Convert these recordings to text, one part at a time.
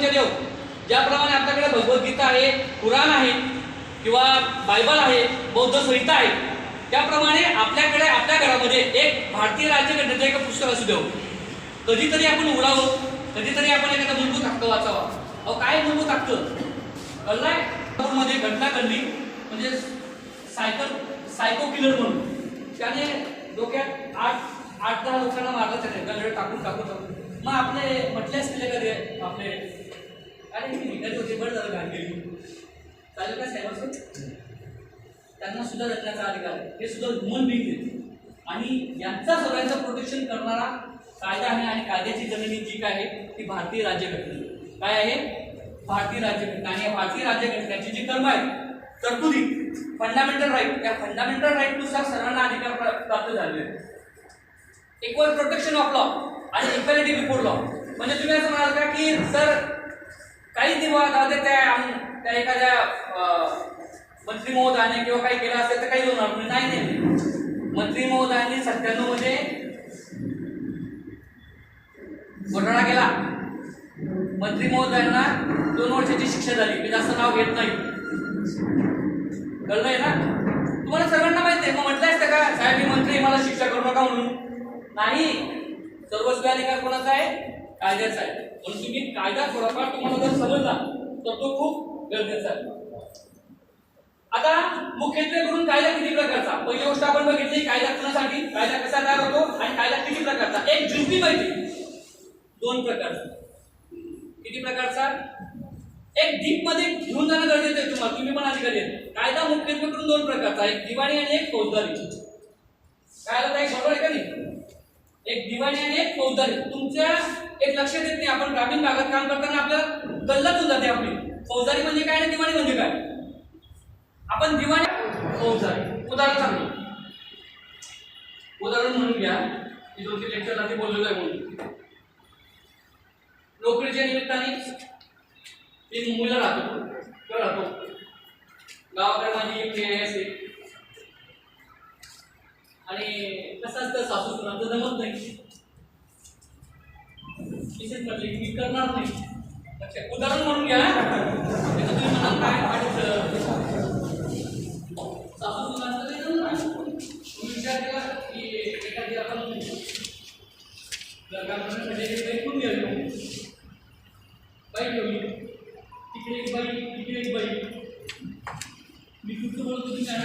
धर्माचे देव ज्याप्रमाणे आपल्याकडे भगवद्गीता आहे कुराण आहे किंवा बायबल आहे बौद्ध संहिता आहे त्याप्रमाणे आपल्याकडे आपल्या घरामध्ये एक भारतीय राज्यघटनेचं एक पुस्तक असू देऊ. कधीतरी आपण उघडावं कधीतरी आपण एखादा मूलभूत हक्क वाचावा. अहो काय मूलभूत हक्क? कळलायमध्ये घटना घडली म्हणजे सायकल सायको किलर म्हणून. त्याने डोक्यात आठ आठ दहा लोकांना मारलं त्याने. गलड टाकून टाकून टाकून. मग आपले म्हटले असतील का आपले अरे मी रिटर्न होते बरं झालं गाडी. चालेल का साहेब असं? त्यांना सुद्धा जगण्याचा अधिकार आहे. हे सुद्धा ह्युमन बिंग देते. आणि यांचा सगळ्यांचं प्रोटेक्शन करणारा कायदा आहे आणि कायद्याची जमिनी जी काय आहे ती भारतीय राज्यघटना काय आहे? भारतीय राज्यघटना. आणि या भारतीय राज्यघटनेची जी कर्म आहे तरतुदी फंडामेंटल राईट या फंडामेंटल राईटनुसार सर्वांना अधिकार प्राप्त झालेले आहेत. इक्वल प्रोटेक्शन ऑफ लॉ आणि इक्वॅलिटी बिफोर लॉ म्हणजे तुम्ही असं म्हणाल का की सर काही दिवसामध्ये त्या त्या एखाद्या मंत्री महोदयाने किंवा काही केलं असेल तर काही होणार नाही. नाही मंत्री महोदयांनी सत्त्याण्णवमध्ये घोटाळा केला. मंत्री महोदयांना दोन वर्षाची शिक्षा झाली. म्हणजे मी जास्त नाव घेत नाही. कळलंय ना? तुम्हाला सर्वांना माहिती आहे. मग म्हटलं असतं का साहेब मी मंत्री मला शिक्षा करू नका म्हणून. नाही. सर्वस्वी अधिकार कोणाचा आहे? कायद्याचा आहे. म्हणून तुम्ही कायदा थोडाफार तुम्हाला जर समजला तर तो खूप गरजेचा आहे. आता मुख्यत्वे करून कायदा किती प्रकारचा? पहिली गोष्ट आपण बघितली कायदा कुणासाठी? कायदा कसा तयार होतो आणि कायदा किती प्रकारचा? एक जुळती माहिती दोन प्रकारचा किती प्रकारचा? एक डीपमध्ये घेऊन जाणं गरजेचं आहे तुम्हाला. तुम्ही पण अधिकारी कायदा मुख्यत्वे करून दोन प्रकारचा. एक दिवाणी आणि एक फौजदारी. काय आलं एक बरोबर आहे का नाही? एक दिवाणी आणि एक फौजदारी. तुमच्या एक लक्ष देत नाही. आपण ग्रामीण भागात काम करताना आपलं गल्लत होऊन जाते आपली. फौजदारी म्हणजे काय आणि दिवाणी म्हणजे काय? आपण दिवाणी फौजदारी. उदाहरण सांगतो. उदाहरण म्हणून घ्या. मी दोन तीन लेक्चर आधी बोललेलो आहे म्हणून. नोकरीच्या निमित्ताने मी मुंबईला राहतो. किंवा राहतो. गावाकडे माझी एक खेळ असते आणि कसं असतं सासू सुनाचं जमत नाही. मिसेस म्हटली की मी करणार नाही अच्छा, उदाहरण म्हणून घ्या त्याचं तुम्ही म्हणाल काय वाटतं सासू सुनाचं काही जमत नाही तुम्ही विचार केला की एखादी आपण जर काम करण्यासाठी एक बाई ठेवून घ्यावी बाई ठेवली तिकडे एक बाई तिकडे एक बाई मी कुठं बोलतो तुम्ही काय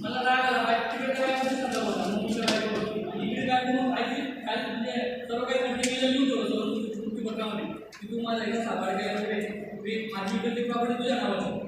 मला राग आला बाई तिकडे काय म्हणजे समजा होता मग तुमच्या बायको होती. आणि इकडे काय मग काहीतरी काय म्हणजे सर्व काही म्हणजे गेलं लिहून ठेवलं सर्व तुमची पत्रामध्ये की तू माझा एकदा साभार केला मी माझी इकडची प्रॉपर्टी तुझ्या नावाची.